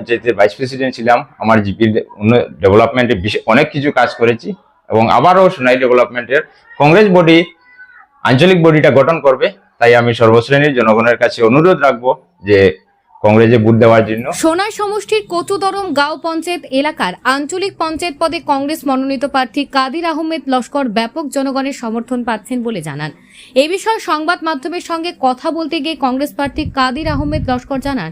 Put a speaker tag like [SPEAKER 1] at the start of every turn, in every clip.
[SPEAKER 1] পঞ্চায়েতের vice president ছিলাম, আমার জিপির ডেভেলপমেন্টে অনেক কিছু কাজ করেছি এবং আবারও সোনাই ডেভেলপমেন্টের কংগ্রেস বডি আঞ্চলিক বডিটা গঠন করবে। তাই আমি সর্বশ্রেণীর জনগণের কাছে অনুরোধ রাখব যে কংগ্রেসে ভোট দেওয়ার জন্য।
[SPEAKER 2] সোনাই সমষ্টির কচুদরম গাঁও পঞ্চায়েত এলাকার আঞ্চলিক পঞ্চায়েত পদে কংগ্রেস মনোনীত প্রার্থী কাদির আহমেদ লস্কর ব্যাপক জনগণের সমর্থন পাচ্ছেন বলে জানান। এ বিষয়ে সংবাদ মাধ্যমের সঙ্গে কথা বলতে গিয়ে কংগ্রেস প্রার্থী কাদির আহমেদ লস্কর জানান,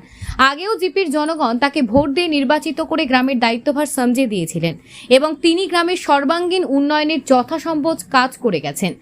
[SPEAKER 2] আগেও জিপির জনগণ তাকে ভোট দিয়ে নির্বাচিত করে গ্রামের দায়িত্বভার সমঝে দিয়েছিলেন এবং তিনি গ্রামের সর্বাঙ্গীন উন্নয়নের যথাসম্ভব কাজ করে গেছেন।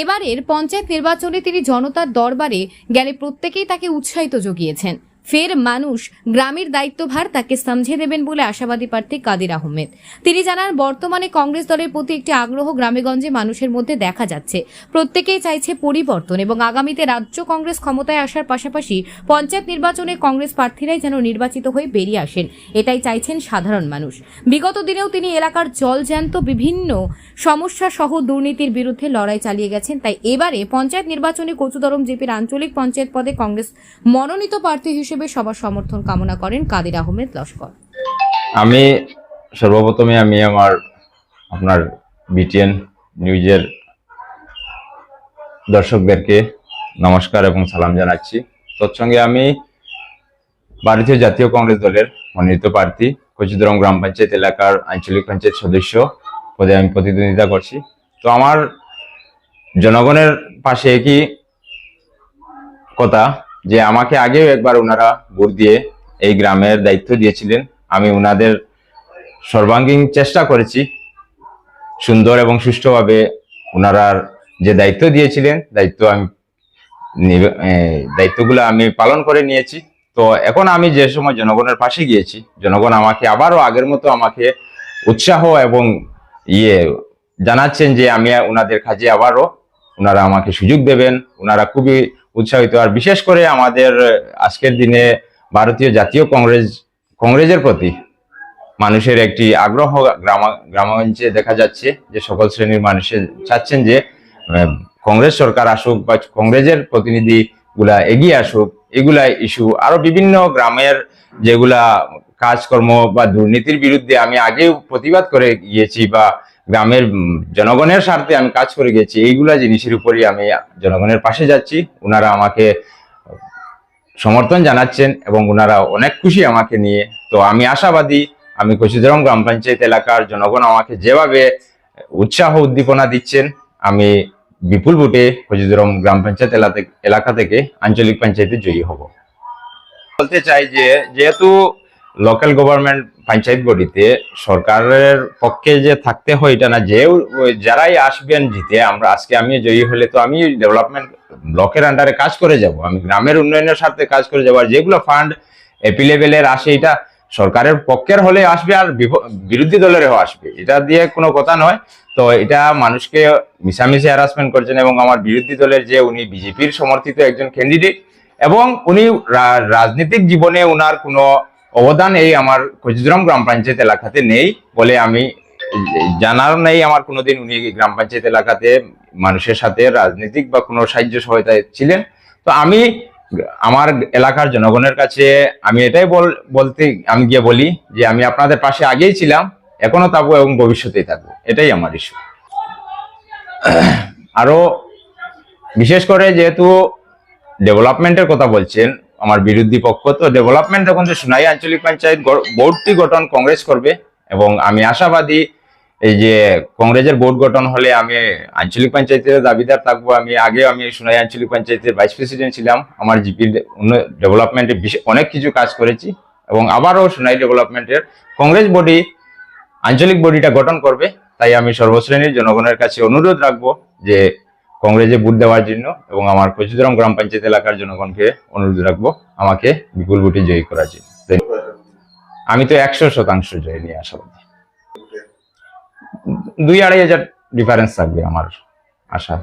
[SPEAKER 2] এবারের পঞ্চায়েত নির্বাচনে তিনি জনতার দরবারে গেলে প্রত্যেকেই তাকে উৎসাহিত জুগিয়েছেন। ফের মানুষ গ্রামের দায়িত্বভার তাকে সমঝে দেবেন বলে আশাবাদী প্রার্থী কাদির আহমেদ। তিনি জানান, বর্তমানে কংগ্রেস দলের প্রতি একটি আগ্রহ গ্রামেগঞ্জে মানুষের মধ্যে দেখা যাচ্ছে। প্রত্যেকেই চাইছে পরিবর্তন এবং আগামীতে রাজ্য কংগ্রেস ক্ষমতায় আসার পাশাপাশি পঞ্চায়েত নির্বাচনে কংগ্রেস প্রার্থীরাই যেন নির্বাচিত হয়ে বেরিয়ে আসেন। এটাই চাইছেন সাধারণ মানুষ। বিগত দিনেও তিনি এলাকার জলজ্যান্ত বিভিন্ন সমস্যা সহ দুর্নীতির বিরুদ্ধে লড়াই চালিয়ে গেছেন। তাই এবারে পঞ্চায়েত নির্বাচনে কচুদরম জেপির আঞ্চলিক পঞ্চায়েত পদে কংগ্রেস মনোনীত প্রার্থী হিসেবে সবার সমর্থন কামনা করেন কাদির আহমেদ লস্কর।
[SPEAKER 1] আমি সর্বপ্রথমে আমি আমার, আপনার বিটিএন নিউজের দর্শকদেরকে নমস্কার এবং সালাম জানাচ্ছি। তৎসঙ্গে আমি ভারতীয় জাতীয় কংগ্রেস দলের মনোনীত প্রার্থী কচুদরম গ্রাম পঞ্চায়েত এলাকার আঞ্চলিক পঞ্চায়েত সদস্য পদে আমি প্রতিদ্বন্দ্বিতা করছি। তো আমার জনগণের পাশে একই কথা যে আমাকে আগেও একবার ওনারা ভোট দিয়ে এই গ্রামের দায়িত্ব দিয়েছিলেন। আমি ওনাদের সর্বাঙ্গীন চেষ্টা করেছি সুন্দর এবং সুষ্ঠুভাবে ওনারা যে দায়িত্ব দিয়েছিলেন, দায়িত্ব আমি দায়িত্বগুলো আমি পালন করে নিয়েছি। তো এখন আমি যে সময় জনগণের পাশে গিয়েছি, জনগণ আমাকে আবারও আগের মতো আমাকে উৎসাহ এবং ইয়ে জানাচ্ছেন যে আমি ওনাদের কাজে আবারও ওনারা আমাকে সুযোগ দেবেন। ওনারা খুবই উৎসাহিত। আর বিশেষ করে আমাদের আজকের দিনে ভারতীয় জাতীয় কংগ্রেস, কংগ্রেসের প্রতি মানুষের একটি আগ্রহ গ্রাম গ্রামাঞ্চে দেখা যাচ্ছে যে সকল শ্রেণির মানুষের চাচ্ছেন যে কংগ্রেস সরকার আসুক বা কংগ্রেসের প্রতিনিধি গুলা এগিয়ে আসুক, এগুলা ইস্যু। আরও বিভিন্ন গ্রামের যেগুলা কাজকর্ম বা দুর্নীতির বিরুদ্ধে আমি আগেও প্রতিবাদ করে গিয়েছি বা গ্রামের জনগণের স্বার্থে আমি কাজ করে গেছি, এইগুলা জিনিসের উপরই আমি জনগণের পাশে যাচ্ছি। ওনারা আমাকে সমর্থন জানাচ্ছেন এবং ওনারা অনেক খুশি আমাকে নিয়ে। তো আমি আশাবাদী, আমি কচুদরম গ্রাম পঞ্চায়েত এলাকার জনগণ আমাকে যেভাবে উৎসাহ উদ্দীপনা দিচ্ছেন, আমি বিপুল ভোটে কচুদরম গ্রাম পঞ্চায়েত এলাকা থেকে আঞ্চলিক পঞ্চায়েতে জয়ী হব। বলতে চাই যে, যেহেতু লোকাল গভর্নমেন্ট পঞ্চায়েত বডিতে সরকারের পক্ষে যে থাকতে হয় এটা না, যে যারাই আসবেন জিতে, আমরা আজকে আমি জয়ী হলে তো আমি ডেভেলপমেন্ট ব্লকের আন্ডারে কাজ করে যাব, আমি গ্রামের উন্নয়নের স্বার্থে কাজ করে যাব, আর যেগুলো ফান্ড এপি আসে, এটা সরকারের পক্ষের হলে আসবে আর বিরোধী দলেরও আসবে, এটা দিয়ে কোনো কথা নয়। তো এটা মানুষকে মিশামিশি হ্যারাসমেন্ট করছেন এবং আমার বিরোধী দলের যে উনি বিজেপির সমর্থিত একজন ক্যান্ডিডেট এবং উনি রাজনৈতিক জীবনে উনার কোনো অবদান এই আমার কচুদ্রাম গ্রাম পঞ্চায়েত এলাকাতে নেই বলে আমি জানার নেই আমার কোনোদিন উনি গ্রাম পঞ্চায়েত এলাকাতে মানুষের সাথে রাজনৈতিক বা কোনো সাহায্য সহায়তায় ছিলেন। তো আমি আমার এলাকার জনগণের কাছে আমি এটাই বল, বলতে আমি গিয়ে বলি যে আমি আপনাদের পাশে আগেই ছিলাম, এখনও থাকব এবং ভবিষ্যতেই থাকব। এটাই আমার ইস্যু আরও বিশেষ করে যেহেতু ডেভেলপমেন্টের কথা বলছেন আমার বিরোধী পক্ষ, তো ডেভেলপমেন্ট এখন যে সোনাই আঞ্চলিক পঞ্চায়েত বোর্ডটি গঠন কংগ্রেস করবে এবং আমি আশাবাদী এই যে কংগ্রেসের বোর্ড গঠন হলে আমি আঞ্চলিক পঞ্চায়েতের দাবিদার থাকব। আমি আগে আমি সোনাই আঞ্চলিক পঞ্চায়েতের ভাইস প্রেসিডেন্ট ছিলাম। আমার জিপির ডেভেলপমেন্টে অনেক কিছু কাজ করেছি এবং আবারও সোনাই ডেভেলপমেন্টের কংগ্রেস বডি আঞ্চলিক বডিটা গঠন করবে। তাই আমি সর্বশ্রেণীর জনগণের কাছে অনুরোধ রাখব যে কংগ্রেসে ভোট দেওয়ার জন্য এবং আমার কচুদরম গ্রাম পঞ্চায়েত এলাকার জনগণকে অনুরোধ রাখব আমাকে বিপুল ভোটে জয়ী করার জন্য। আমি তো একশো শতাংশ জয় নিয়ে আশাবাদী। দুই আড়াই হাজার ডিফারেন্স থাকবে আমার আশা।